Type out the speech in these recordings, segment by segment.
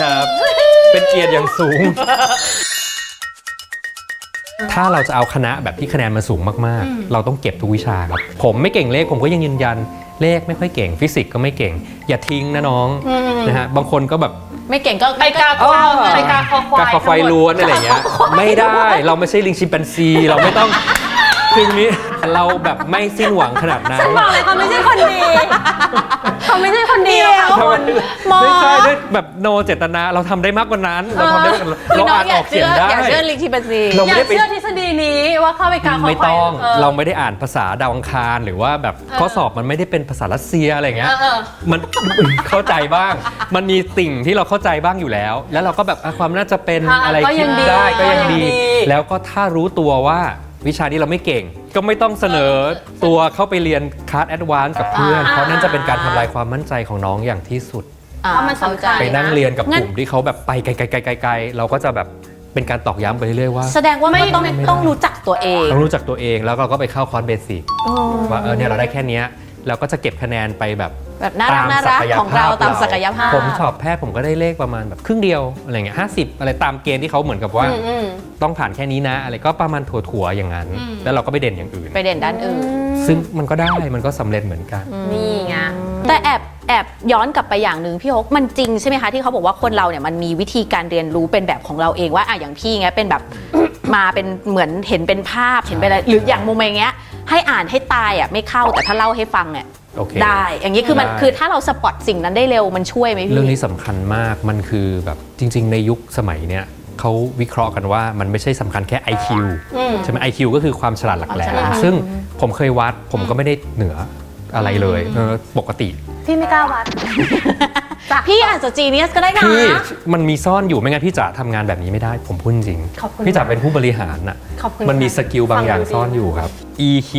ครับ เป็นเกียรติอย่างสูง ถ้าเราจะเอาคณะแบบที่คะแนนมันสูงมากๆ เราต้องเก็บทุกวิชาครับ ผมไม่เก่งเลขผมก็ยังยืนยันเลขไม่ค่อยเก่ง ฟิสิกส์ก็ไม่เก่ง อย่าทิ้งนะน้องนะฮะบางคนก็แบบไม่เก่งก็ไปกาควายไปกาคอควายกาคอควายล้วนอะไรอย่างเงี้ยไม่ได้เราไม่ใช่ลิงชิมแปนซี เราไม่ต้องคืออย่างนี้ เราแบบไม่สิ้นหวังขนาดนั้นบอกเลยเขาไม่ใช่คนดีเขาไม่ใช่คนดีหรอกค่ะคุณไม่ใช่ด้วยแบบโนเจตนาเราทำได้มากกว่านั้น เราทำได้มากกว่านั้นเราอ่านออกเสียงได้ อยากเชื่อลิงที่เป็นซีเราอไม่ย่าได้ไป เชื่อทฤษฎีนี้ว่าเข้าไปกาคอควายไม่ต้องออเราไม่ได้อ่านภาษาดาวอังคารหรือว่าแบบข้อสอบมันไม่ได้เป็นภาษารัสเซียอะไรอย่างเงี้ยเออเออ มันเข้าใจบ้าง มันมีสิ่งที่เราเข้าใจบ้างอยู่แล้ว แล้วเราก็แบบอะความน่าจะเป็นอะอะไรก็คิยัดงดีได้ก็ยังก็ยังดีดี แล้วก็ถ้ารู้ตัวว่าวิชานี้เราไม่เก่ง ก็ไม่ต้องเสนอตัวเข้าไปเรียนคลาสแอดวานซ์กับเพื่อน อ่า เพราะนั่นจะเป็นการทำลายความมั่นใจของน้องอย่างที่สุด อ่เพราะมันสำคัญ ไปนั่งเรียนกับงั้กนลุ่มที่เขาแบบไปไกลๆๆๆ ๆ เราก็จะแบบเป็นการตอกย้ำไปเรื่อยๆว่า แสดงว่าไม่มันต้องไม่ได้ต้องรู้จักตัวเอง ต้องรู้จักตัวเองแล้วเราก็ไปเข้าคอร์สเบสิกว่าเออเนี่ยเราได้แค่เนี้ยเราก็จะเก็บคะแนนไปแบบ แบบน่ารักตมน่ารักศัยของเราภพตามศักยภาพ ผมสอบแพทย์ผมก็ได้เลขประมาณแบบครึ่งเดียวอะไรเงี้ยห้าสิบอะไรตามเกณฑ์ที่เขาเหมือนกับว่าอืมอืมต้องผ่านแค่นี้นะ อะไรก็ประมาณถั่วๆอย่างนั้น แล้วเราก็ไปเด่นอย่างอื่น ไปเด่นด้านอื่น ซึ่งมันก็ได้มันก็สำเร็จเหมือนกัน นี่ไงแต่แอบแอบย้อนกลับไปอย่างหนึ่งพี่ฮกมันจริงใช่ไหมคะที่เขาบอกว่าคนเราเนี่ยมันมีวิธีการเรียนรู้เป็นแบบของเราเองว่าอะอย่างพี่เงี้ยเป็นแบบมาเป็นเหมือนเห็นเป็นภาพเห็นเป็นอะไรหรืออย่างมุมอย่างเงี้ยให้อ่านให้ตายอะไม่เข้าแต่ถ้าเล่าให้ฟังเนี่ย โอเค ได้ อย่างนี้คือมันได้ คือถ้าเราสปอตสิ่งนั้นได้เร็วมันช่วยไหมพี่ เรื่องนี้สำคัญมาก มันคือแบบจริง ๆ ในยุคสมัยเนี้ยเขาวิเคราะห์กันว่ามันไม่ใช่สำคัญแค่ IQ อืมใช่ไหม IQ ก็คือความฉลาดหลักแหลความฉลาดมซึ่งผมเคยวัดผมก็ไม่ได้เหนือ อะไรเลยเออปกติ พี่ไม่กล้าวัดพี่อาจจะจีเนียสก็ได้นะ พี่มันมีซ่อนอยู่ไม่งั้นพี่จ๋าทำงานแบบนี้ไม่ได้ผมพูดจริง ขอบคุณพี่จ๋าเป็นผู้บริหารน่ะขอบคุณมันมีค่ะสกิลบางอย่างฟังดูดี ซ่อนอยู่ครับ EQ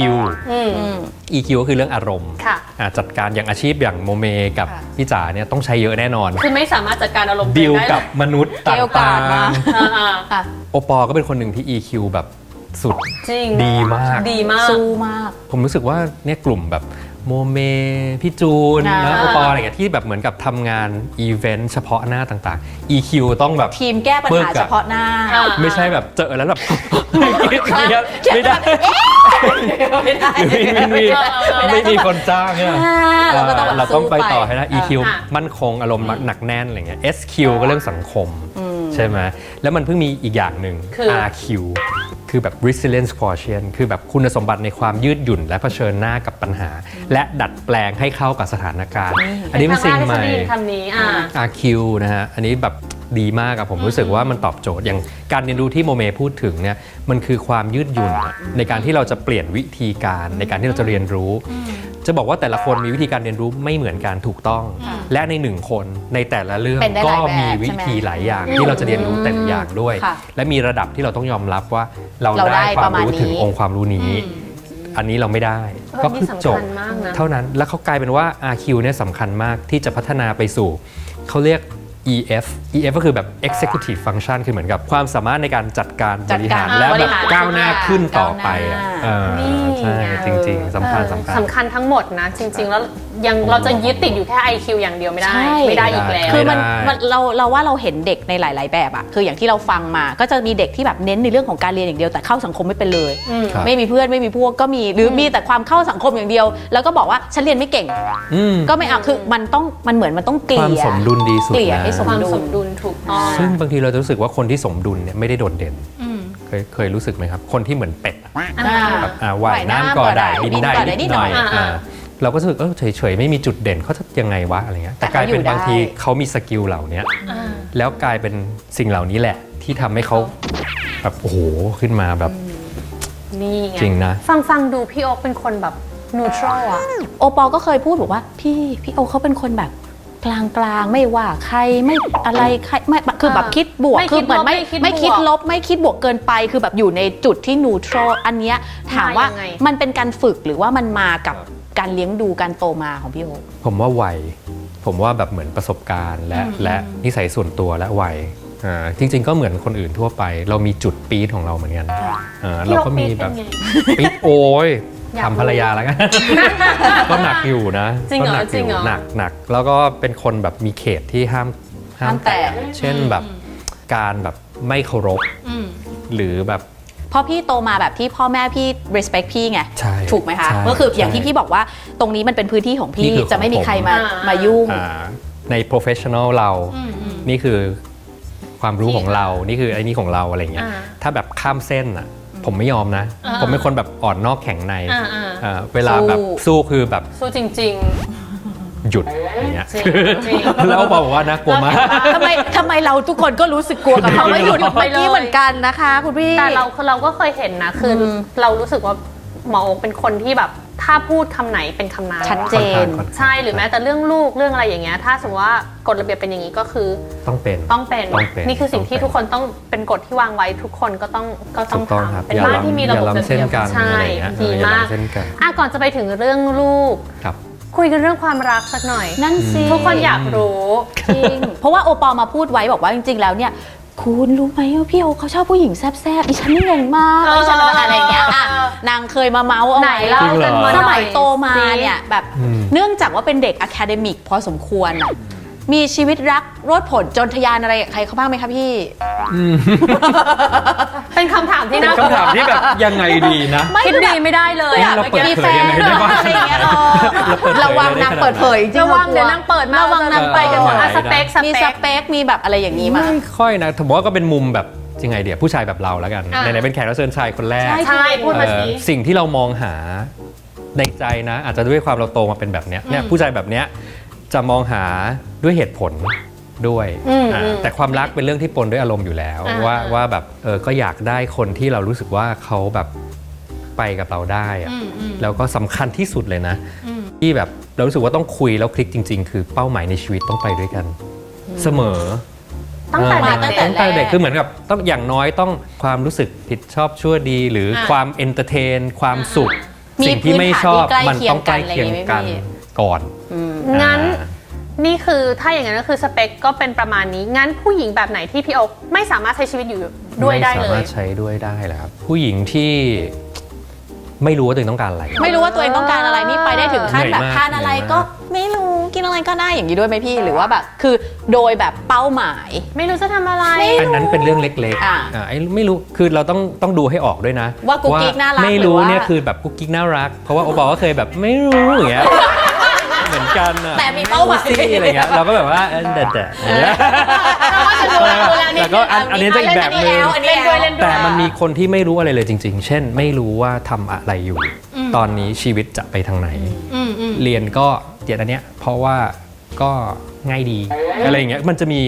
อืมอืม EQ ก็คือเรื่องอารมณ์ค่ะ อะจัดการอย่างอาชีพอย่างโมเมกับค่ะ พี่จ๋าเนี่ยต้องใช้เยอะแน่นอนคือไม่สามารถจัดการอารมณ์ดีลได้กับมนุษย์ต่เกลียวกราาดงมากอ่าอ่าอะๆโอปอก็เป็นคนหนึ่งที่ EQ แบบสุดจริงดีมาก ดีมาก สู้มาก ผมรู้สึกว่าเนี่ยกลุ่มแบบ โมเม พี่จูนอ่า แล้วโอปออะไรเงี้ยที่แบบเหมือนกับทำงานอีเวนต์เฉพาะหน้าต่างๆ EQ ต้องแบบ ทีมแก้ปัญเบิหากอะ เฉพาะหน้า อ่า ไม่ใช่แบบเจอแล้วแบบ ไม่ได้ไม่ได้ไม่ได้ไม่มี ไม่มีคนจ้างเนี่ยอ่าเราก็ต้องแบบเราต้องไปสู้ต่อให้นะ EQ อะ มั่นคงอารมณ์หนักแน่นอะไรเงี้ย SQ ก็เรื่องสังคมใช่ไหมแล้วมันเพิ่งมีอีกอย่างหนึ่ง คือ RQ คือแบบ resilience quotient คือแบบคุณสมบัติในความยืดหยุ่น และเผชิญหน้ากับปัญหา และดัดแปลงให้เข้ากับสถานการณ์ อันนี้เป็นสิ่งใหม่ครั้แรกที่ฉันได้ยินคำนี้อ่า RQ นะฮะ อันนี้แบบ ดีมากอะผมรู้สึกว่ามันตอบโจทย์อย่างการเรียนรู้ที่โมเมพูดถึงเนี่ยมันคือความยืดหยุ่นอะในการที่เราจะเปลี่ยนวิธีการในการที่เราจะเรียนรู้ จะบอกว่าแต่ละคนมีวิธีการเรียนรู้ไม่เหมือนกันถูกต้อง และในหนึ่งคนในแต่ละเรื่องเป็นได้หก็ลายแบบมีวิธีใช่ไหมหลายอย่าง ที่เราจะเรียนรู้แต่ละอย่างด้วย ค่ะและมีระดับที่เราต้องยอมรับว่าเราเราได้ได้ความรู้ประมาณนี้ถึงองค์ความรู้นี้ อันนี้เราไม่ได้เออก็คือจบ นี่สำคัญมากนะ เท่านั้นแล้วเขากลายเป็นว่า RQ เนี่ยสำคัญมากที่จะพัฒนาไปสู่ เขาเรียก EF EF ก็คือแบบ executive function คือเหมือนกับความสามารถในการจัดการบจัดริกาหารรและบริแบบหารก้าวหน้าขึ้นต่อไปอะก้าวหน้าเออใช่จริง ๆสำคัญสำคัญ สำคัญทั้งหมดนะ จริง ๆ แล้ว ยังเราจะยึดติดอยู่แค่ IQ อย่างเดียวไม่ได้ ใช่ ไม่ได้อีกแล้ว คือมันไม่ได้ มันเราเราว่าเราเห็นเด็กในหลาย ๆ แบบอะคืออย่างที่เราฟังมาก็จะมีเด็กที่แบบเน้นในเรื่องของการเรียนอย่างเดียวแต่เข้าสังคมไม่เป็นเลย อืม ครับ ไม่มีเพื่อนไม่มีพวกก็มีหรือมีแต่ความเข้าสังคมอย่างเดียว แล้วก็บอกว่าฉันเรียนไม่เก่ง อืมก็ไม่เอาคือมันต้องมันเหมือนมันต้องเกความลี่ยสมดุลดีสุดเกลี่ยนะให้ส ความสมดุลถูกต้อง ซึ่งบางทีเราจะรู้สึกว่าคนที่สมดุลเนี่ยไม่ได้โดดเด่นเคยเคยรู้สึกไหมครับ คนที่เหมือนเป็ดอะอ่า แบบอ่าว่ายน้ำก็ได้บินได้บินก็ได้นิดหน่อยนิดหน่อยอ่า เราก็รู้สึกเออเฉยๆ ไม่มีจุดเด่นเขาจะยังไงวะอะไรเงี้ยแต่แต่กลายเป็นเขาอยู่บางทีได้เขามีสกิลเหล่านี้อ่า แล้วกลายเป็นสิ่งเหล่านี้แหละ ที่ทำให้เขาแบบโอ้โหขึ้นมาแบบนี่ไง จริงนะ ฟังฟังดูพี่โอ๊คเป็นคนแบบนูทรัลอะโอปอลก็เคยพูดบอกว่า พี่พี่โอเขาเป็นคนแบบกลางกลางๆ ไม่ว่าใครไม่อะไรใครไม่คือแบบคิดบวกไม่คืคิดเหมือนไม่ลบไม่คิดไม่คิดบวกลบ ไม่คิดบวกเกินไป คือแบบอยู่ในจุดที่นูทรลอันเนี้ยถามว่ามายังไง มันเป็นการฝึกหรือว่ามันมากับ การเลี้ยงดูการโตมาของพี่โอผมว่าวัยผมว่าแบบเหมือนประสบการณ์และและนิสัยส่วนตัวและวัยอ่าจริง ๆ ก็เหมือนคนอื่นทั่วไป เรามีจุดปี๊ดของเราเหมือนกันอ่าพี่เราโอ๊คก็มีปี๊ดแบบเป็นไง ปี๊ดโอ้ยอยากรู้ทำภรรยาแล้วกัน ก็หนักอยู่นะจริงเหรอก็หนักจริงเหรอหนักหนักแล้วก็เป็นคนแบบมีเขตที่ห้ามห้ามแตะเช่นแบบการแบบไม่เคารพ อืม หรือแบบ เพราะพี่โตมาแบบที่พ่อแม่พี่ respect พี่ไง ใช่ถูกไหมคะ ใช่ก็คืออย่างที่ใช่พี่บอกว่าตรงนี้มันเป็นพื้นที่ของนี่พี่คือของจะไม่มีใครมาผมมายุ่ง อ่าใน professional เรา อืมอืม นี่คือความรู้ของเรา นี่คือไอ้นี่ของเราอะไรเงี้ย อ่าถ้าแบบข้ามเส้นอะ ผมไม่ยอมนะ อ่าผมเป็นคนแบบอ่อนนอกแข็งในอ่าอ่าอ่าเวลาแบบสู้สู้คือแบบ สู้จริง หยุดอย่างเงี้ยจริงจริงแล้วบอกว่าน่ากลัวมากทำไมทำไมเราทุกคนก็รู้สึกกลัวกับเขาไม่หยุดหยุดไปเมื่อกี้เลยเหมือนกันนะคะ คุณพี่ๆแต่เราคือเราก็เคยเห็นนะคืออมเรารู้สึกว่าหมอโอ๊คเป็นคนที่แบบถ้าพูดคำไหนเป็นคำนั้นชัดเจนค่อนข้างใช่หรือแม้แต่เรื่องลูกเรื่องอะไรอย่างเงี้ยถ้าสมมติว่ากฎระเบียบเป็นอย่างนี้ก็คือ ต้องเป็นต้องเป็นต้องเป็นนี่คือสิ่งที่ต้องเป็นทุกคนต้องเป็นกฎที่วางไว้ทุกคนก็ต้องก็ต้อถูงกต้องครับทำเป็นอย่าบ้านที่มีล้ำระอย่าบบระล้ำเส้นเบียบกันใช่อะไรอย่างเงี้ยเอดีออย่ามากล้ำเส้นกันอะก่อนจะไปถึงเรื่องลูก ครับคุยกันเรื่องความรักสักหน่อย นั่นสิทุกคนอยากรู้จริง เพราะว่าโอปอลมาพูดไว้บอกว่าจริง ๆ แล้วเนี่ยคุณรู้ไหมว่าพี่โอเขาชอบผู้หญิงแซ่บๆดิฉันนี่งงมากเออดิฉันอะไรอย่างเงี้ยอะนางเคยมาเมาส์เอาไหนไว้เล่ากันมาหสน่อมัยโตมาสิเนี่ยแบบอืม เนื่องจากว่าเป็นเด็กอะคาเดมิกพอสมควรอะ มีชีวิตรักโรดผลจนทะยานอะไรกับใครเขาบ้างไหมคะพี่ เป็นคำถามที่เป็นน่า คำถามที่แบบยังไงดีนะ คิดดีไม่ได้เลยอยาอะกเราเปิดมีเผแฟยยันงไงได้บ้างอะไรอย่างเงี้ยเออเราเปิดเผยระวังได้นางขนาดนั้นเปิดเผยจริงระวังกลัเดี๋ยวนางเปิดมาระวังนางไปกันหมดอะสเปคสมีเปสคเปคมีแบบอะไรอย่างนี้มา ไม่ค่อยนะผมว่าก็เป็นมุมแบบยังไงเดี๋ยวผู้ชายแบบเราแล้วกันอะ ไหนๆเป็นแขกรับเชิญชายคนแรก ใช่ใช่พูดมาเอ่สิอสิ่งที่เรามองหาในใจนะ อาจจะด้วยความเราโตมาเป็นแบบเนี้ยเนี่ยผู้ชายแบบเนี้ย จะมองหาด้วยเหตุผลด้วยอืมอ่าอืมแต่ความรักเป็นเรื่องที่ปนด้วยอารมณ์อยู่แล้ว อ่า ว่าอ่าว่าแบบเออก็อยากได้คนที่เรารู้สึกว่าเขาแบบไปกับเราได้อะแล้วก็สำคัญที่สุดเลยนะที่แบบเรารู้สึกว่าต้องคุยแล้วคลิกจริง ๆ คือเป้าหมายในชีวิตต้องไปด้วยกัน เสมอตั้งแต่เออเด็กตั้งแต่ตั้งแต่เด็กคือเหมือนกับต้องอย่างน้อยต้องความรู้สึกผิดชอบชั่วดี หรืออาความเอนเตอร์เทน ความสุข มีสิ่งที่ไม่ชอบพื้นฐานที่มันต้องใกล้ใกล้เคียงเคียงกักันนอะไรอย่างงี้ไหมพี่ ก่อน งั้นอ่านี่คือถ้าอย่างนั้นก็คือสเปคก็เป็นประมาณนี้ งั้นผู้หญิงแบบไหนที่พี่โอ๊คไม่สามารถใช้ชีวิตอยู่ด้วยได้ไม่เลสามายรถใช้ด้วยได้แหละครับ ผู้หญิงที่ไม่รู้ว่าตัวเองต้องการอะไร ไม่รู้ว่าตัวเองต้องการอะไรนี่ไปได้ถึงขั้นเหนื่แบอยบมากทานอะไรเหนื่อยมากก็ไม่รู้กินอะไรก็ได้อย่างนี้ด้วยไหมพี่หรือว่าแบบคือโดยแบบเป้าหมาย ไม่รู้จะทำอะไรไม่อันนั้นเป็นเรื่องเล็กอะๆอ่าไอ้ไม่รู้คือเราต้องต้องดูให้ออกด้วยนะ ว่ากุ๊กกิ๊กน่ารักไม่รู้หรือว่าเนี่ยคือแบบกุ๊กกิ๊กน่ารัก เพราะว่าโอปอลก็เคยแบบไม่รู้อย่างเงี้ยเหมื อนกันอะแต่มีเป้าหมายไรู้สิอะไรเงี้ยเราก็แบบว่าเออเด็ดๆอย่างเงี้ยแต่ก็อันอันนี้จะอีกแบบหนึ่งอันนี้เล่นด้วยเล่นด้วยแต่มันมีคนที่ไม่รู้อะไรเลยจริง ๆ เช่น ไม่รู้ว่าทำอะไรอยู่ ตอนนี้ชีวิตจะไปทางไหนเรียนก็เรียนอันเนี้ยเพราะว่าก็ง่ายดีอะไรอย่างเงี้ยมันจะมี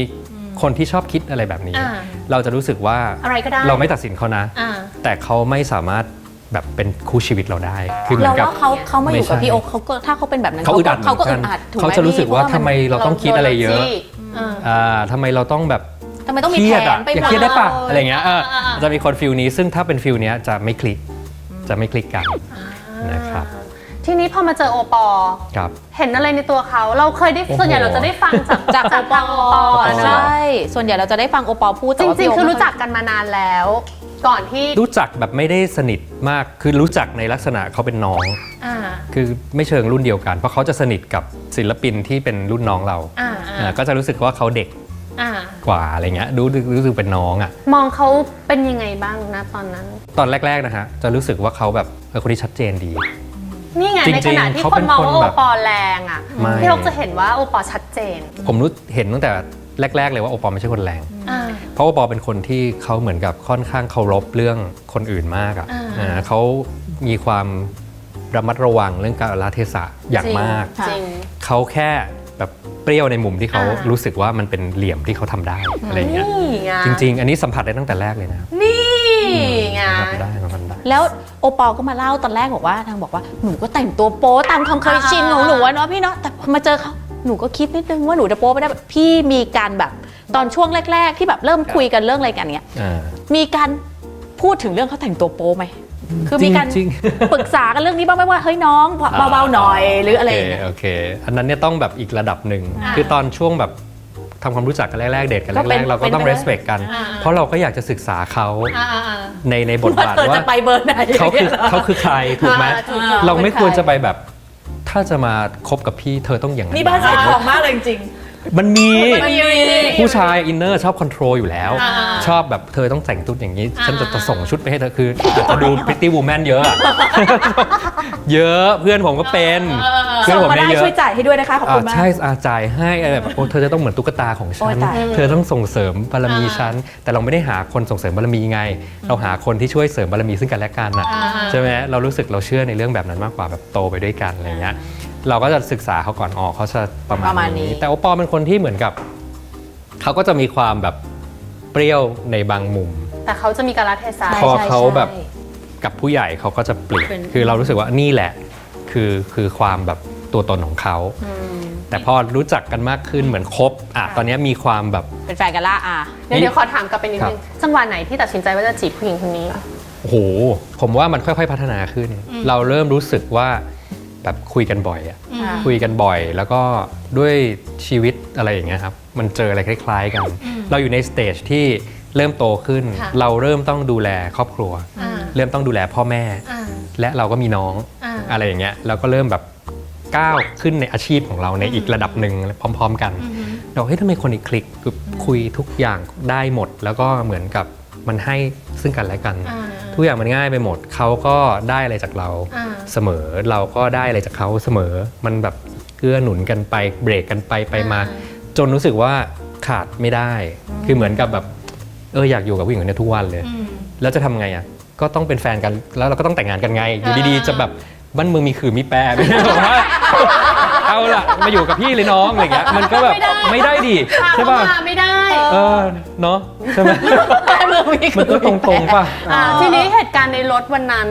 คนที่ชอบคิดอะไรแบบนี้ อ่าเราจะรู้สึกว่าอะไรก็ได้เราไม่ตัดสินเขานะ อ่า แต่เขาไม่สามารถ แบบเป็นคู่ชีวิตเราได้ คือเหมือเรานกับ ว่าเขาเขามาอยู่กับไม่ใช่พี่โอ๊คเขาก็ถ้าเขาเป็นแบบนั้นเขาอึดอัดเขาก็เหมือึอนดกันอัดถูกไหมเขาจะรู้สึกว่าพี่ทำไมเราต้องคิดอะไรเยอะอ่าอ่าทำไมเราต้องแบบทำไมต้องมีเครีแผยดอะนไปอย่าหมเครียดได้ปะลอะไรเงี้ยเอออ่าอ่าจะมีคนฟิลนี้ซึ่งถ้าเป็นฟิลเนี้ยจะไม่คลิกจะไม่คลิกกันนะครับ ทีนี้พอมาเจอโอปอ ครับ เห็นอะไรในตัวเขาเราเคยได้โอ้โห ส่วนใหญ่เราจะได้ฟังจากจากโอปอทางโอปอโอปอนะใช่ ส่วนใหญ่เราจะได้ฟังโอปอพูดแต่จว่าริพี่งโๆคือรู้จักกันมานานแล้ว ก่อนที่รู้จักแบบไม่ได้สนิทมาก คือรู้จักในลักษณะเขาเป็นน้อง อ่าคือไม่เชิงรุ่นเดียวกัน เพราะเขาจะสนิทกับศิลปินที่เป็นรุ่นน้องเราอ่าอ่าก็จะรู้สึกว่าเขาเด็กอ่ากว่าอะไรเงี้ยรู้รู้สึกเป็นน้องอะ มองเขาเป็นยังไงบ้างนะตอนนั้น ตอนแรกๆนะฮะ จะรู้สึกว่าเขาแบบเออคนที่ชัดเจนดี นี่ไงจริในงๆขณะที่เขาคเป็นนมองคนว่าโอแบบปอแรงอะไม่ พี่ลกจะเห็นว่าโอปอชัดเจนผมรู้เห็นตั้งแต่แรก ๆ เลยว่าโอปอลไม่ใช่คนแรง อ่า เพราะโอปอลเป็นคนที่เขาเหมือนกับค่อนข้างเคารพเรื่องคนอื่นมากอะอ่า อ่าเขามีความระมัดระวังเรื่องการละเทศะอย่างมาก จริง เขาแค่แบบเปรี้ยวในมุมที่เขาอ่า รู้รู้สึกว่ามันเป็นเหลี่ยมที่เขาทำได้อะไรอย่างเงี้ยนี่ไงจริง ๆ อันนี้สัมผัสได้ตั้งแต่แรกเลยนะ นี่ไงทำได้ทำได้ แล้วโอปอลก็มาเล่าตอนแรกบอกว่าทางบอกว่าหนูก็แต่งตัวโป๊ตามความเคยชินของหนูอะเนาะพี่เนาะแต่พอมาเจอเขาหนูก็คิดนิดนึงว่าหนูจะโป๊ไม่ได้แบบพี่มีการแบบตอนช่วงแรก ๆ ที่แบบเริ่มคุยกันเรื่องอะไรกันเนี้ยอ่า มีการพูดถึงเรื่องเขาแต่งตัวโป๊ไหมคือมีการจริงๆปรึกษากันเรื่องนี้บ้างไหมว่าเฮ้ยน้องเบาๆหน่อยหรืออะไรอย่างเงี้ย โอเคโอเค อันนั้นเนี่ยต้องแบบอีกระดับหนึ่ง อ่า คือตอนช่วงแบบ ทำความรู้จักกันแรกๆเดทกันก็เป็แรนกๆเราก็ต้อง เป็นไปได้ respect กัน อ่า เพราะเราก็อยากจะศึกษาเขาอ่าอ่าอ่าในในบทว่าบาทเธอว่าจะไปเบอร์ไหนเขาคือเขาคือใครถูกไหมอ่าถูกถูกเราไม่ควรจะไปแบบ ถ้าจะมาคบกับพี่เธอต้องอย่างนั้นนี่บ้านสายทองมากเลยจริง มันมีมันมี ผู้ชายอินเนอร์ชอบคอนโทรลอยู่แล้ว อ่า ชอบแบบเธอต้องแต่งตุ๊ดอย่างนี้อ่าฉันจะจะส่งชุดไปให้เธอคืออาจจะดู Pretty Woman เยอะอะเยอะเพื่อนผมก็เป็นเพื่อนส่งผมมาเนี่ยได้เยอะ ช่วยจ่ายให้ด้วยนะคะขอบอ่าคุณมาก ใช่อาจ่ายให้อะไรแบบโอ้เธอจะต้องเหมือนตุ๊กตาของฉัโอ้น ยตาย เธอต้องส่งเสริมบารมีฉัน แต่เราไม่ได้หาคนส่งเสริมบารมีไง เราหาคนที่ช่วยเสริมบารมีซึ่งกันและกันน่ะอ่าใช่ไหมเรารู้สึกเราเชื่อในเรื่องแบบนั้นมากกว่าแบบโตไปด้วยกันอะไรเงี้ย เราก็จะศึกษาเขาก่อนอ๋อเขาจะประมาณประมาณนี้ นี้ แต่โอปอลเป็นคนที่เหมือนกับ เขาก็จะมีความแบบเปรี้ยวในบางมุม แต่เขาจะมีการละเทศะพอเขาแบบกับผู้ใหญ่เขาก็จะเปลี่ยน เป็น คือเรารู้สึกว่านี่แหละ คือคือความแบบตัวตนของเขาแต่พอรู้จักกันมากขึ้นเหมือนคบอะตอนนี้มีความแบบ เป็นแฟนกันละอะเดี๋ยวเดี๋ยวขอถามกลับไปนิดครันึบงจังหวะไหนที่ตัดสินใจว่าจะจีบผู้หญิงคนนี้ โอ้โห ผมว่ามันค่อยๆพัฒนาขึ้น เราเริ่มรู้สึกว่า แบบคุยกันบ่อยอะค่ะคุยกันบ่อย แล้วก็ด้วยชีวิตอะไรอย่างเงี้ยครับ มันเจออะไรคล้ายๆกัน เราอยู่ในสเตจที่เริ่มโตขึ้นค่ะเราเริ่มต้องดูแลครอบครัวอ่าเริ่มต้องดูแลพ่อแม่อ่าและเราก็มีน้องอ่าอะไรอย่างเงี้ยเราก็เริ่มแบบก้าวขึ้นในอาชีพของเราในอีกระดับหนึ่งพร้อม ๆ กันเราเฮ้ยทำไมคนอีกคลิกคือคุยทุกอย่างได้หมด แล้วก็เหมือนกับมันให้ซึ่งกันและกันอ่า ทุกอย่างมันง่ายไปหมดเขาก็ได้อะไรจากเราอ่าเสมอเราก็ได้อะไรจากเขาเสมอ มันแบบเกื้อหนุนกันไปเบรกกันไปไปมา จนรู้สึกว่าขาดไม่ได้ คือเหมือนกับแบบเอออยากอยู่กับผู้หญิงคนนี้ทุกวันเลย แล้วจะทำไงอะก็ต้องเป็นแฟนกันแล้วเราก็ต้องแต่งงานกันไง อยู่ดีๆจะแบบบ้านเมืองมีคือมีแปรไม่ใช่แบบว่าเอาล่ะมาอยู่กับพี่เลยน้องอะไรเงี้ยมันก็แบบไม่ได้ดิใช่ป่ะเข้ามาไม่ได้เออเนาะใช่ไหม มันก็ตรงๆป่ะอ่าทีนี้เหตุการณ์ในรถวันนั้น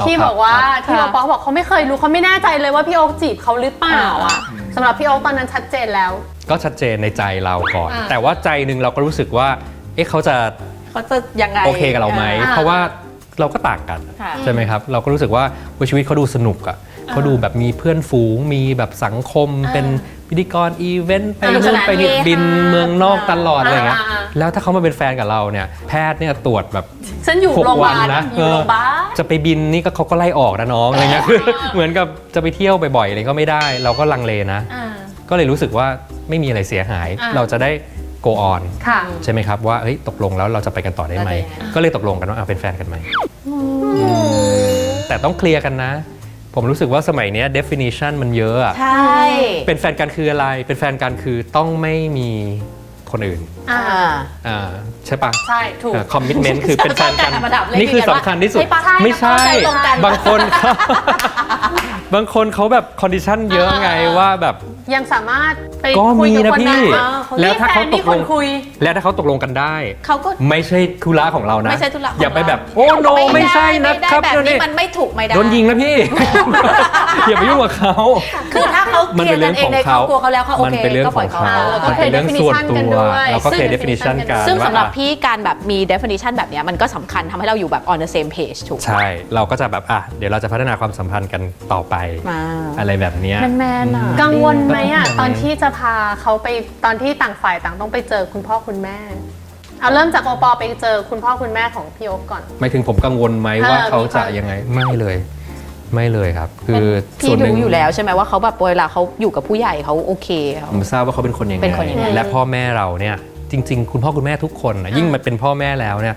อ๋อที่ครับบอกว่าครับที่โอปอลบอกเขาไม่เคยรู้เขาไม่แน่ใจเลยว่าพี่โอ๊คจีบเขาหรือเปล่าอะสำหรับพี่โอ๊คตอนนั้นชัดเจนแล้ว ก็ชัดเจนในใจเราก่อนอ่าแต่ว่าใจหนึ่งเราก็รู้สึกว่า เอ๊ะเขาจะเขาจะยังไงโอเคกับเราไหมอ่าเพราะว่าเราก็ต่างกันค่ะใช่ไหมครับ เราก็รู้สึกว่าว่าชีวิตเขาดูสนุกอะเขาดูแบบมีเพื่อนฝูงมีแบบสังคมเป็น พิธีกรอีเวนต์ไปสนุกสนู่นนานไปนี่เฮฮาบินเมืองนอกตลอดอะไรเงี้ยอ่าอ่าแล้วถ้าเขามาเป็นแฟนกับเราเนี่ยแพทย์เนี่ยตรวจแบบฉันอยู่หกโรงพยาวับาลนะอยู่โรงพยาบาลจะไปบินนี่ก็เขาก็ไล่ออกนะน้องอะไรเงี้ยคือเหมือนกับจะไปเที่ยวบ่อยๆอะไรก็ไม่ได้ เราก็ลังเลนะอ่าก็เลยรู้สึกว่าไม่มีอะไรเสียหายอ่าเราจะได้ go on ค่ะใช่ไหมครับว่าเฮ้ยตกลงแล้วเราจะไปกันต่อได้ไหมได้ไหมก็เลยตกลงกันว่าเอาเป็นแฟนกันไหมแต่ต้องเคลียร์กันนะ ผมรู้สึกว่าสมัยเนี้ย definition มันเยอะอะใช่ เป็นแฟนกันคืออะไร เป็นแฟนกันคือต้องไม่มีคนอื่นอ่า อ่าอ่าใช่ปะใช่ ถูก คอมมิชเมนต์คือเป็นแฟนกันเข้าใจระดับเลยนี่คือคือแบบสำคัญที่สุด ใช่ปะไม่ใช่เข้าใจตรงกัน บางคนเขา บางคนเขาแบบคอนดิชันเยอะไงว่าแบบ ยังสามารถไปก็คุยมีกับนะคนพี่ได้อ่าเขาแล้วถ้าเขาตนี่กแฟนลนี่งคนคุย แล้วถ้าเขาตกลงกันได้ เขาก็ ไม่ใช่ธุระของเรานะไม่ใช่ธุระของอย่าไปเราแบบ โอ้โนไม่ใช่นะครับไม่ได้แบบนี้มันไม่ถูกไม่ได้ โดนยิงนะพี่ อย่าไปยุ่งกับเขา คือถ้าเขาเคมันลียเป็นร์เรื่กัอนงเองของในครอบเขาครัวเขาแล้วเขาโอมันเคเป็นเรื่องก็ขปล่ออยงเขาเขาแล้วก็มันเป็นเรื่องส่วนตัวเคลียร์ definition กันด้วย เราก็เคลียร์ซึ่ง definition กันซึ่งว่าสำหรับพี่การแบบมี definition แบบเนี้ยมันก็สำคัญทำให้เราอยู่แบบ on the same page ถูกใช่ เราก็จะแบบอะเดี๋ยวเราจะพัฒนาความสัมพันธ์กันต่อไปมาอะไรแบบเนี้ยแมนๆอะกังวลไหมอะก็ต้องตอนที่จะพาเขาไปตอนที่ต่างฝ่ายต่างต้องไปเจอคุณพ่อคุณแม่เอาเริ่มจากโอปอไปเจอคุณพ่อคุณแม่ของพี่โอ๊คก่อนไม่ถึงผมกังวลไหมเออว่าเขามีคจะวามยังไงไม่เลยไม่เลยครับ คือพี่ส่วนหนึ่งรู้อยู่แล้วใช่ไหมว่าเขาแบบเวลาเขาอยู่กับผู้ใหญ่เขาโอเคเขาผมทราบว่าเขาเป็นคนยังไงเป็นคนยังไงและพ่อแม่เราเนี่ยจริง ๆ คุณพ่อคุณแม่ทุกคนนะยิ่งมาเป็นพ่อแม่แล้วเนี่ย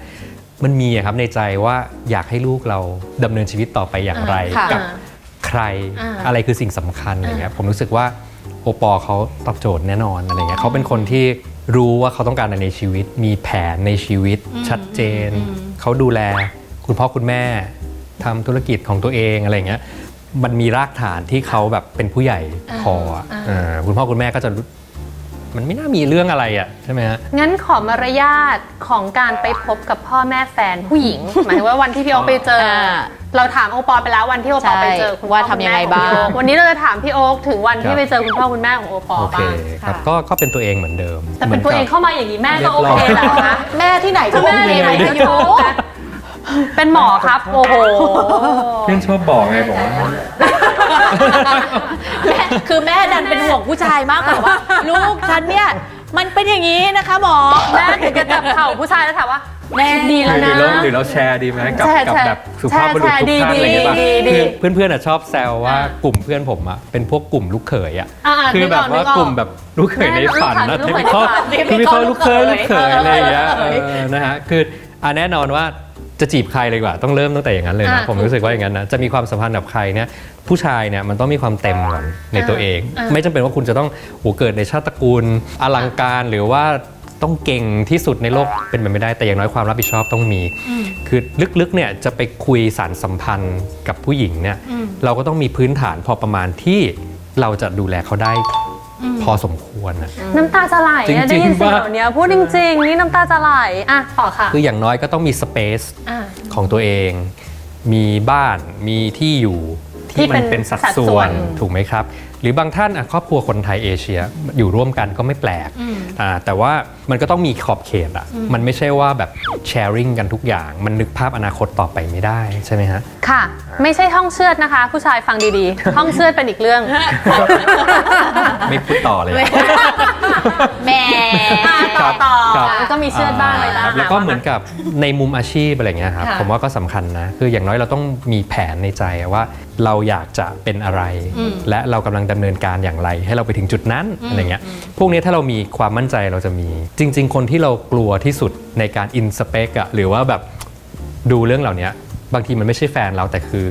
มันมีอะครับในใจว่าอยากให้ลูกเราดำเนินชีวิตต่อไปอย่างไรค่ะกับ ใครอ่าอะไรคือสิ่งสำคัญอะไรเงี้ยผมรู้สึกว่าโอปอเขาตอบโจทย์แน่นอนอะไรเงี้ยเขาเป็นคนที่รู้ว่าเขาต้องการอะไรในชีวิต มีแผนในชีวิตชัดเจน เขาดูแลคุณพ่อคุณแม่ทำธุรกิจของตัวเองอะไรเงี้ยมันมีรากฐานที่เขาแบบเป็นผู้ใหญ่พออะเออคุณพ่อคุณแม่ก็จะรู้ มันไม่น่ามีเรื่องอะไรอะใช่ไหมฮะ งั้นขอมารยาทของการไปพบกับพ่อแม่แฟนผู้หญิง หมายถึงว่าวันที่พี่โอ๊คไปเจอ อ่าเราถามโอปอไปแล้ววันที่โอปอใช่ไปเจอคุณพ่อว่าคุณทำยังแม่ไงของพี่โอ๊คบ้างวันนี้เราจะถามพี่โอ๊คถึงวันครัที่บ ไปเจอคุณพ่อคุณแม่ของโอปอโอเคบ้างครับค่ะก็ก็เป็นตัวเองเหมือนเดิมแต่เป็นตัวเองหมืเข้ามาอย่างนี้แม่ก็โอเรียบร้เคอยแล้วนะ แม่ที่ไหนก็โอเคไหมแม่พี่โย เป็นหมอครับ โอ้โห เพื่อนชอบบอกไงบอกว่า แม่คือแม่ดันเป็นห่วงผู้ชายมากกว่าว่า ลูกฉันเนี่ยมันเป็นอย่างนี้นะคะหมอแม่ถึงจะจับเข่าผู้ชายแล้วถามว่าแม่ดีหแล้วรือนะ เราหรือเราแชร์ดีไหมกับแชร์กับแชร์แบบสุภาพบุรุษแชร์ทุกท่านดีอะไรอย่างเงี้ยป่ะดีดีคือเพื่อนๆอะชอบแซวว่ากลุ่มเพื่อนผมอะเป็นพวกกลุ่มลูกเขยอะอ่าๆคือแบบว่านึกออกกลุ่มแบบลูกเขยในฝันนะลูกที่เขยมีข้อในฝัน ที่มีข้อลูกเขยลูลูกกเขเขยยอะไรอย่างเงี้ยเออเออนะฮะคืออะแน่นอนว่า จะจีบใครเลยดีกว่าต้องเริ่มตั้งแต่อย่างนั้นเลยนะ อ่าผมรู้สึกว่าอย่างนั้นนะจะมีความสัมพันธ์กับใครเนี่ยผู้ชายเนี่ยมันต้องมีความเต็มก่อนในตัวเอง อ่า ไม่จำเป็นว่าคุณจะต้องโหเกิดในชาติตระกูลอลังการหรือว่าต้องเก่งที่สุดในโลกเป็นไปไม่ได้แต่อย่างน้อยความรับผิดชอบต้องมี คือลึกๆเนี่ยจะไปคุยสารสัมพันธ์กับผู้หญิงเนี่ยเราก็ต้องมีพื้นฐานพอประมาณที่เราจะดูแลเขาได้ พอสมควรนะน้ำตาจะไหลจริงๆอะได้ยินสิ่งว่า เหล่านี้พูดจริง ๆ นี่น้ำตาจะไหลอะต่อค่ะคืออย่างน้อยก็ต้องมีสเปซอะ ของตัวเอง มีบ้านมีที่อยู่ที่ที่มันเป็นเป็นสัดสัดส่ส่ววนน ถูกไหมครับห รือบางท่านอะครอบครัวคนไทยเอเชียอยู่ร่วมกันก็ไม่แปลกอ่าแต่ว่ามันก็ต้องมีขอบเขตอะมันไม่ใช่ว่าแบบแชร์ริงกันทุกอย่าง มันนึกภาพอนาคตต่อไปไม่ได้ใช่ไหมฮะ ค่ะ ไม่ใช่ห้องเชือดนะคะ ผู้ชายฟังดีๆ ห้องเชือดเป็นอีกเรื่อง ไม่พูดต่อเลยแม่ต่อต่อครับมันก็มีเชือดบ้างอะไรบ้างครับแล้วก็เหมือนกับในมุมอาชีพอะไรเงี้ยครับค่ะผมว่าก็สำคัญนะ คืออย่างน้อยเราต้องมีแผนในใจว่าเราอยากจะเป็นอะไร และเรากำลังดำเนินการอย่างไร ให้เราไปถึงจุดนั้นอะไรเงี้ยพวกนี้ถ้าเรามีความมั่นใจเราจะมี จริง ๆ คนที่เรากลัวที่สุดในการอินสเปกอะหรือว่าแบบดูเรื่องเหล่านี้บางทีมันไม่ใช่แฟนเราแต่คือ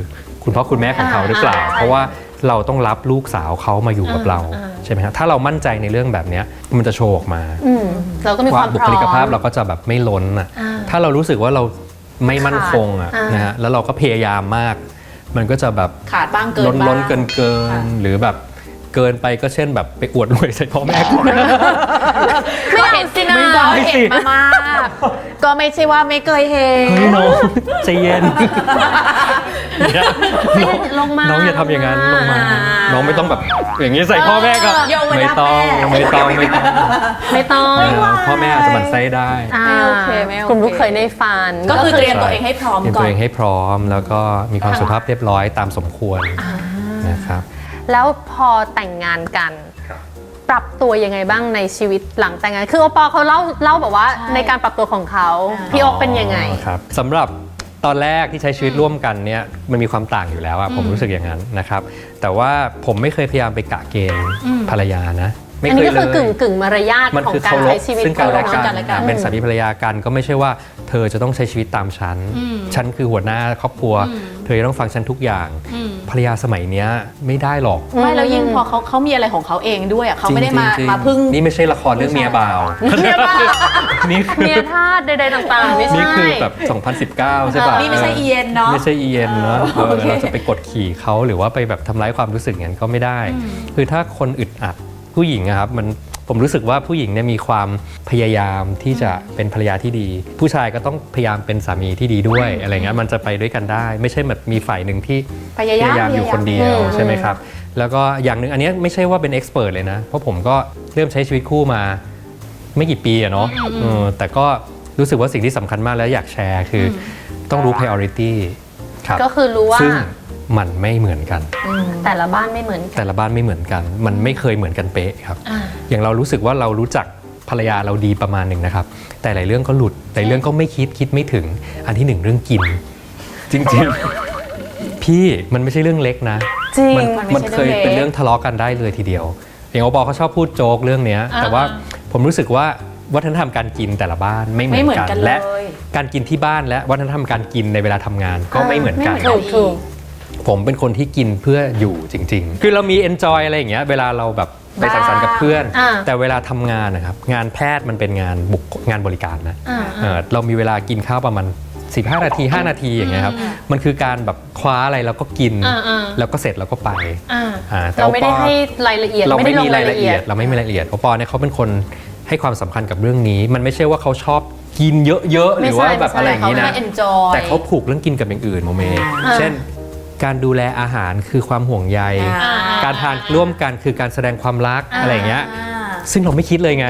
คุณพ่อคุณแม่ของเขาหรือเปล่าอ่าเพราะว่าเราต้องรับลูกสาวเขามาอยู่กับเราอ่าใช่ไหมฮะถ้าเรามั่นใจในเรื่องแบบเนี้ยมันจะโชว์ออกมาอืมเราก็มีความบุพร้อคมลิกภาพเราก็จะแบบไม่ล้นอะอ่าถ้าเรารู้สึกว่าเราไม่มั่นคงอะขาดอ่านนะฮะแล้วเราก็พยายามมาก มันก็จะแบบขาดบ้างเกินล้นบ้างล้นเกินเกินค่ะหรือแบบเกินไปก็เช่นแบบไปอวดรวยใส่พ่อแม่ก่อน ไม่เห็นสินะไม่ได้เห็สินมามากก็ไม่ใช่ว่าไม่เคยเห็น เฮ้ยน้องใจเย็น เนี่ยน้องลงมาน้องอย่าทำอย่างนั้นลงมา น้องไม่ต้องแบบอย่างนี้ใส่พ่อแม่ก็โยนมาไม่หน้าต้องแม่ ไม่ต้องไม่ต้องไม่ต้อง เออพ่อแม่อาจจะหมันไส้ได้อ่าไม่โอเคไม่โอเคกลุ่มลูกเคยในฝันก็คือเตรียมตัวเองให้พร้อมเตรียมก่อตัวน เองให้พร้อมแล้วก็มีความสุภาพเรียบร้อยตามสมควรนะครับ แล้วพอแต่งงานกัน ปรับตัวยังไงบ้างในชีวิตหลังแต่งงาน คือโอปอเขาเล่าเล่าแบบว่าใช่ในการปรับตัวของเขาอ่าพี่โอ๊คเป็นยังไงอ๋อครับสำหรับ ตอนแรกที่ใช้ชีวิตร่วมกันเนี่ยมันมีความต่างอยู่แล้วอะผมรู้สึกอย่างนั้นนะครับ แต่ว่าผมไม่เคยพยายามไปกะเกณฑ์ภรรยานะ ไม่อันเคนี้ยก็เลคือกึ่งยกึ่งมารยาทมันของคือการเคารพใช้ชีวิตซึ่งกันและของกันกันและกัน อะเป็นสามีภรรยากันก็ไม่ใช่ว่าเธอจะต้องใช้ชีวิตตามฉันฉันคือหัวหน้าครอบครัวเธอจะต้องฟังฉันทุกอย่างภรรยาสมัยเนี้ยไม่ได้หรอกไม่แล้วยิ่งพอเขาเขามีอะไรของเขาเองด้วยอะเขาไม่ได้มาจริงๆมาพึ่ง นี่ไม่ใช่ละครเรื่องเมียบ่าวเมียบ่าว นี่คือ เมียทาสใดๆต่างๆ ไม่ใช่นี่คือแบบ 2019 ใช่ป่ะนี่ไม่ใช่เอียนเนาะไม่ใช่เอียนเนาะเออโอเค เราจะไปกดขี่เขาหรือว่าไปแบบทำร้ายความรู้สึกอย่างนั้นก็ไม่ได้ คือถ้าคนอึดอัด ผู้หญิงอะครับมันผมรู้สึกว่าผู้หญิงเนี่ยมีความพยายามที่จะเป็นภรรยาที่ดี ผู้ชายก็ต้องพยายามเป็นสามีที่ดีด้วยอะไรเงี้ยมันจะไปด้วยกันได้ ไม่ใช่แบบมีฝ่ายหนึ่งที่พยายามอยู่คนเดียวใช่ไหมครับแล้วก็อย่างหนึ่งอันเนี้ยไม่ใช่ว่าเป็นเอ็กซ์เพรสเลยนะ เพราะผมก็เริ่มใช้ชีวิตคู่มาไม่กี่ปีอะเนาะเออแต่ก็รู้สึกว่าสิ่งที่สำคัญมากแล้วอยากแชร์คืออต้องรู้ priority ครับก็คือรู้ว่าซึ่ง มันไม่เหมือนกัน แต่ละบ้านไม่เหมือนกันแต่ละบ้านไม่เหมือนกัน มันไม่เคยเหมือนกันเป๊ะครับ อ่าอย่างเรารู้สึกว่าเรารู้จักภรรยาเราดีประมาณหนึ่งนะครับ แต่หลายเรื่องก็หลุดหลายเรื่องก็ไม่คิดคิดไม่ถึง อันที่หนึ่งเรื่องกิน จริงๆ พี่มันไม่ใช่เรื่องเล็กนะ จริง มันมันไม่มันใช่เคยเรื่องเล็กเป็นเรื่องทะเลาะกันได้เลยทีเดียว อย่างโอปอเขาชอบพูดโจ๊กเรื่องเนี้ย อ่าแต่ว่าผมรู้สึกว่าวัฒนธรรมการกินแต่ละบ้านไม่เหมืไม่อนเหมือนกันกันและเลย การกินที่บ้านและวัฒนธรรมการกินในเวลาทำงานก็ไม่เหมือนกันถูกถูก ผมเป็นคนที่กินเพื่ออยู่จริง ๆ คือเรามี enjoy อะไรอย่างเงี้ยเวลาเราแบบไปสังสรรค์กับเพื่อน อ่า แต่เวลาทำงานนะครับงานแพทย์มันเป็นงานบุกงานบริการนะอ่า เออเรามีเวลากินข้าวประมาณ15 นาที 5 นาทีอย่างเงี้ยครับมันคือการแบบคว้าอะไรแล้วก็กิน อ่าอ่า แล้วก็เสร็จแล้วก็ไปอ่าอ่าแต่เราไม่ได้โอปอ ให้รายละเอียดเราไม่ลมีงรายละเอียด เราไม่มีรายละเอียดโอปอเนี่ยเขาเป็นคนให้ความสำคัญกับเรื่องนี้ มันไม่ใช่ว่าเขาชอบกินเยอะๆหไม่รือใช่ว่าแบบอะไรอย่างเขานี้แค่นะ enjoy แต่เขาผูกเรื่องกินกับอย่างอื่นโมเม อ่า เช่น การดูแลอาหารคือความห่วงใย อ่า การทานร่วมกันคือการแสดงความรักอ่าอะไรอย่างเงี้ย ซึ่งเราไม่คิดเลยไง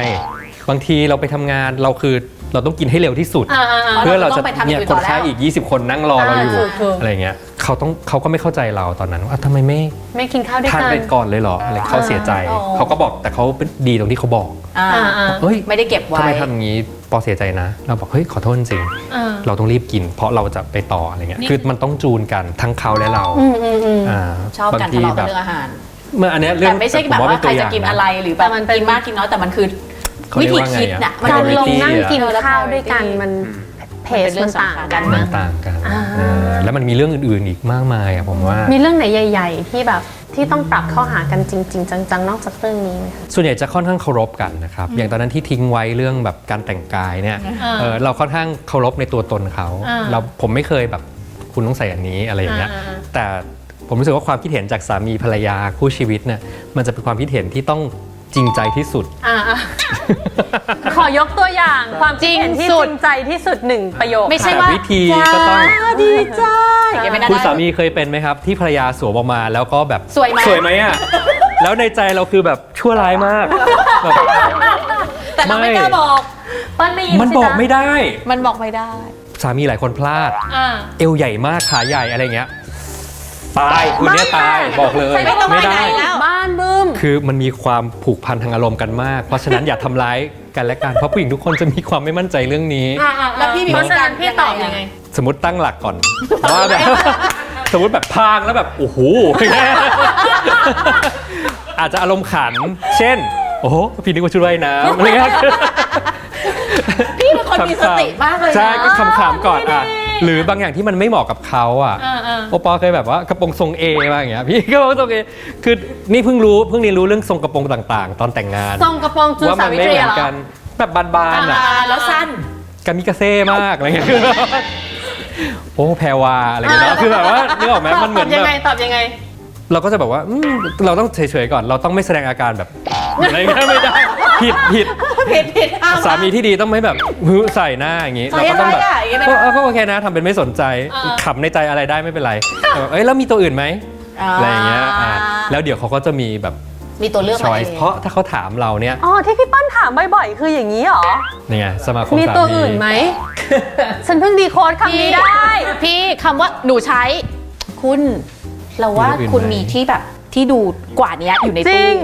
บางทีเราไปทำงานเราคือเราต้องกินให้เร็วที่สุด อ่าอ่าอ่าเพื่อเราจะต้องไปทำเนี่ยอื่นคต่อนแล้ว ไข้อีก 20 คนนั่งรอเราอยู่อ่าถูกถูกอะไรเงี้ยเขาต้องเขาก็ไม่เข้าใจเราตอนนั้นว่าทำไมไม่ไม่กินข้าวด้วยทานกัน ไปก่อนเลยเหรออะไรเขาเสียใจอ๋อ เขาก็บอกแต่เขาเป็นดีตรงที่เขาบอก อ่าอ่าอ่าเฮ้ย ไม่ได้เก็บไว้ทำไมทำอย่างนี้ปอเสียใจนะ เราบอกเฮ้ยขอโทษจริงอ่า เราต้องรีบกิน เพราะเราจะไปต่ออะไรเงี้ยคือมันต้องจูนกันทั้งเขาและเราอืมอืมอืมอ่าชอบกันทีทะเลาะแบกันบเรื่องอาหาร เมื่ออันเนี้ยเรื่อแต่งไม่ใช่ผแบบว่าว่าเป็นใครตัวอจะย่างกินนะอะไรหรือแบแต่บมันเป็น กินมากกินน้อยแต่มันคือ เขาวิเรียกธีว่าไงคิดอะน่ะมัการเป็ลงวิธีนั่งกินเออแล้วข้าวด้วยกันมันเพมันสเป็นเรื่มัอนงต่างสำคัญกันมันนะ ต่างกันอ่า เออแล้วมันมีเรื่องอื่นๆอีกมากมายอะผมว่า มีเรื่องไหนใหญ่ ๆ ที่แบบที่ต้องปรับเข้าหากันจริง ๆ จังๆ นอกจากเรื่องนี้ไหมคะ ส่วนใหญ่จะค่อนข้างเคารพกันนะครับ อย่างตอนนั้นที่ทิ้งไว้เรื่องแบบการแต่งกายเนี่ยอ่าเออเราค่อนข้างเคารพในตัวตนเขาอ่าเราผมไม่เคยแบบคุณต้องใส่อันนี้อะไรอย่างเงี้ยอ่าอ่า แต่ผมรู้สึกว่าความคิดเห็นจากสามีภรรยาคู่ชีวิตเนี่ยมันจะเป็นความคิดเห็นที่ต้อง จริงใจที่สุด อ่าอ่าขอยกตัวอย่างความจริงที่สุจดริงใจที่สุดหนึ่งประโยคไม่ใช่แต่ว่าวิธีก็ต้อง จ้าดีใจอย่างเงี้ยไม่น่าคุณได้สามีเคยเป็นไหมครับ ที่ภรรยาสวมออกมาแล้วก็แบบสวยไหม สวยไหมอะ แล้วในใจเราคือแบบชั่วร้ายมากแบบแต่เราไม่ไม่กล้าบอกปั้นได้ยินมันสิบอกจ๊ะไม่ได้ มันบอกไม่ได้ สามีหลายคนพลาด อ่า เอวใหญ่มากขาใหญ่อะไรเงี้ย ตายคุณเนี้ยตายบอกเลยไม่ต้องไปไหนได้แล้ว บ้านบึ้ม คือมันมีความผูกพันทางอารมณ์กันมาก เพราะฉะนั้นอย่าทำร้ายกันและกันเพราะผู้หญิงทุกคนจะมีความไม่มั่นใจเรื่องนี้ แล้วพี่มีเพราะฉะนั้นวิธีพี่การตอบยัยังงไงไง สมมติตั้งหลักก่อนว่าแบบสมมติแบบพางแล้วแบบโอ้โหอาจจะอารมณ์ขัน เช่น โอ้โหพี่นึกว่าชุดว่ายน้ำอะไรเงี้ยพี่เป็นคนมีสติมากเลยนะใช่ก็คำขามก่อนอะ หรือบางอย่างที่มันไม่เหมาะกับเขาอะ อ่าอ่าโอปอเคยแบบว่ากระโปรงทรงเอมาอย่างเงี้ยพี่ กระโปรงทรงเอคือนี่เพิ่งรู้เพิ่งเรียนรู้เรื่องทรงกระโปรงต่างๆ ตอนแต่งงานทรงกระโปรงจูนว่าสามันวิไม่ตรีเหมือเหรนอกันแบบบานๆอะ อ่าแล้วสั้น กามิกาเซ่มากอะไรเงี้ยคือโอ้แพรวาอะไรเงี้ยเนอะคือแบบว่านึกออกไหมมันเหมือนตอบยัแบงบไงตอบยังไง เราก็จะแบบว่าอืมเราต้องเฉยๆก่อน เราต้องไม่แสดงอาการแบบอะไรเงี้ยไม่ได้ ผิดผิดผิดผิดห้ามสามีที่ดีต้องไม่แบบฮึใส่หน้าอย่างงี้ ใส่เราก็ต้องแบบอะ ไรอะอย่างงี้ไม่ก็ได้เออก็โอเคนะทำเป็นไม่สนใจอ่าขำในใจอะไรได้ไม่เป็นไรแต่แบบเอ้ยแล้วมีตัวอื่นไหมอะไรอย่างเงี้ยอ่าแล้วเดี๋ยวเขาก็จะมีแบบ มีตัวเลือกช้มาอยเอส์งเพราะถ้าเขาถามเราเนี่ยอ๋อที่พี่ปั้นถามบ่อยๆ คืออย่างนี้เหรอ นี่ไงสมาคมมีสาตัวมีอื่นไหมฉันเพิ่งดีโค้ดคำนี้ได้ พี่คำว่าหนูใช้ คุณเราว่ามีอื่นไหมคุณมีที่แบบที่ดูกว่านี้อยู่ในจริตู้ง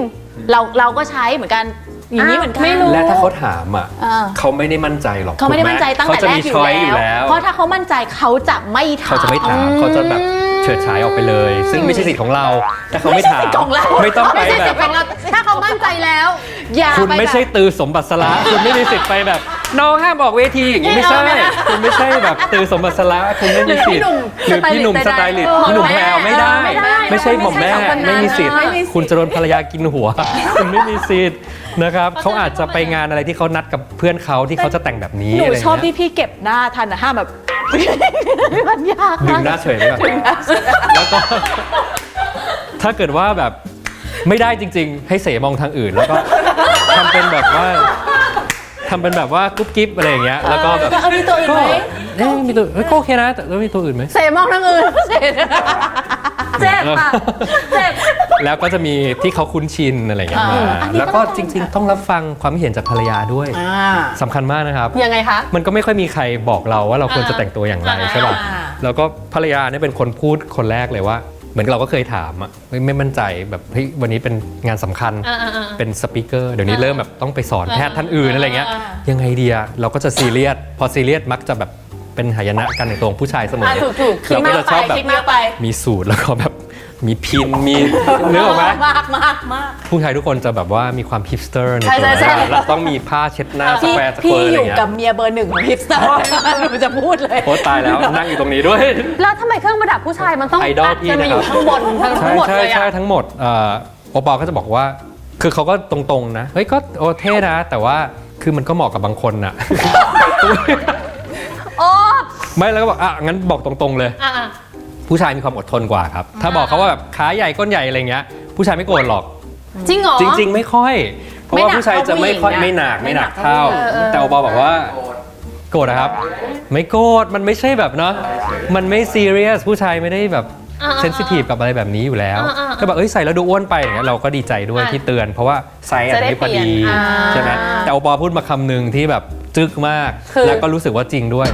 เราเราก็ใช้เหมือนกัน อย่างนี้เหมือนกัน ไม่รู้ และถ้าเขาถามอะอ่า เขาไม่ได้มั่นใจหรอกเขาไม่ได้ถูกหมั่นใจตั้งแต่เขาจะแรมีกอยู่ช้อยอยู่แล้วแล้ว เพราะถ้าเขามั่นใจเขาจะไม่ถาม เขาจะไม่ถามเขาจะแบบเฉิดฉายออกไปเลย ซึ่งไม่ใช่สิทธิ์ของเราถ้าเขาไม่ถามไม่ใช่สิทธิ์ของเรา ไม่ต้องไปไม่ใช่แบสิบทธิ์ของเราถ้าเขามั่นใจแล้ว อย่าคุณปไม่ใช่แบบตือสมบัติสละคุณไม่มีสิทธิ์ไปแบบ น้องห้ามบอกเวทีอย่างนี้ไม่ใช่ คุณไม่ใช่แบบตือสมบัติสละคุณไม่มีสิทธิ์หรือพี่หนุ่มสไตลิสต์พี่หนุ่มแพรวไม่ได้ไม่ได้ ไม่ใช่หม่อมแม่ไม่ใช่สองคนนั้นไม่มีสิทธิ์ไม่มีสิทธิ์ คุณจะโดนภรรยากินหัว คุณไม่มีสิทธิ์นะครับเขาอาจจะไปงานอะไรที่เขานัดกับเพื่อนเขาที่เขาจะแต่งแบบนี้หนูอะไรชอบเงี้ยที่พี่เก็บหน้าทันอะห้ามแบบมันยากดึมางกหน้าเฉยไว้ก่อนแล้วก็ถ้าเกิดว่าแบบไม่ได้จริง ๆ ให้เสมองทางอื่นแล้วก็ทำเป็นแบบว่า ทำเป็นแบบว่ากุ๊บกิ๊บอะไรอย่างเงี้ย แล้วก็แบบเออมีตัวอื่นก็ไหมเอ้ยมีตัวเอ้ยก็โอเคนะ แต่ว่ามีตัวอื่นไหม เสมองทั้งอื่นเจ็บอะเจ็บ แล้วก็จะมีที่เขาคุ้นชินอะไรอย่างเงี้ยมาอ่าอันนี้ก็แล้วก็จริง ๆ ต้องรับฟังความเห็นจากภรรยาด้วยอ่า สำคัญมากนะครับ ยังไงคะ มันก็ไม่ค่อยมีใครบอกเราว่าเราควรจะแต่งตัวอย่างไรอ่าใช่ป่ะ อ่า แล้วก็ภรรยาเนี่ยเป็นคนพูดคนแรกเลยว่า เหมือนเราก็เคยถามอะเฮ้ยไม่มั่นใจแบบเฮ้ยวันนี้เป็นงานสำคัญอ่าอ่าอ่าเป็นสปีกเกอร์เดี๋ยวนี้เริ่มแบบต้องไปสอนแพทย์ท่านอื่นอ่าอะไรเงี้ย อ่ายังไงดีอะเราก็จะซีเรียสพอซีเรียสมักจะแบบ เป็นหายนะกันในตัวของผู้ชายเสมออะถูกถูกคิดเราก็มากจะไปชอบแบบคิดมากไปมีสูตรแล้วก็แบบมีพินมีเนื้อออกไหม มากมากมาก ผู้ชายทุกคนจะแบบว่ามีความฮิปสเตอร์ในใช่ตัวใช่ใช่ แล้วต้องมีผ้าเช็ดหน้าสพี่แควร์สพี่เควร์อะไรอยู่เงี้ยกับเมียเบอร์หนึ่งของฮิปสเตอร์หนูจะพูดเลย โอ้ตายแล้วนั่งอยู่ตรงนี้ด้วย แล้วทำไมเครื่องประดับผู้ชายมันต้องไอดอลอัดพี่กันมานะอครับ ยู่ข้างบนทั้งใช่หมดใช่เลยใช่อะ ทั้งหมดเอ่อโอปอลก็จะบอกว่า คือเขาก็ตรงๆนะ เฮ้ยก็โอเท่นะ แต่ว่าคือมันก็เหมาะกับบางคนน่ะโอ้ ไม่แล้วก็บอกอะงั้นบอกตรงๆเลย อะอะผู้ชายมีความอดทนกว่าครับ ถ้าบอกเขาว่าแบบขาใหญ่ก้นใหญ่อะไรเงี้ย ผู้ชายไม่โกรธหรอก จริงเหรอ จริง ๆ ไม่ค่อย เพราะว่าผู้ชายจะไม่ค่อยไม่ไม่หหนันักกไม่หนักเท่าเท่าเออเออแต่โอปอลบอกว่า โกรธนะครับ ไม่โกรธมันไม่ใช่แบบเนาะมันไม่ซีเรียสผู้ชายไม่ได้แบบอ่าๆๆเซนซิทีฟกับอะไรแบบนี้อยู่แล้วอ่าๆๆก็แบบเอ้ยใส่แล้วดูอ้วนไปอย่างเงี้ยเราก็ดีใจด้วยอ่าที่เตือน เพราะว่าไซส์อาจจะไม่พอดีจะได้เปลี่ยนอ่า ใช่ไหมแต่โอปอลพูดมาคำหนึ่งที่แบบๆจึกมาก คือ แล้วก็รู้สึกว่าจริงด้วย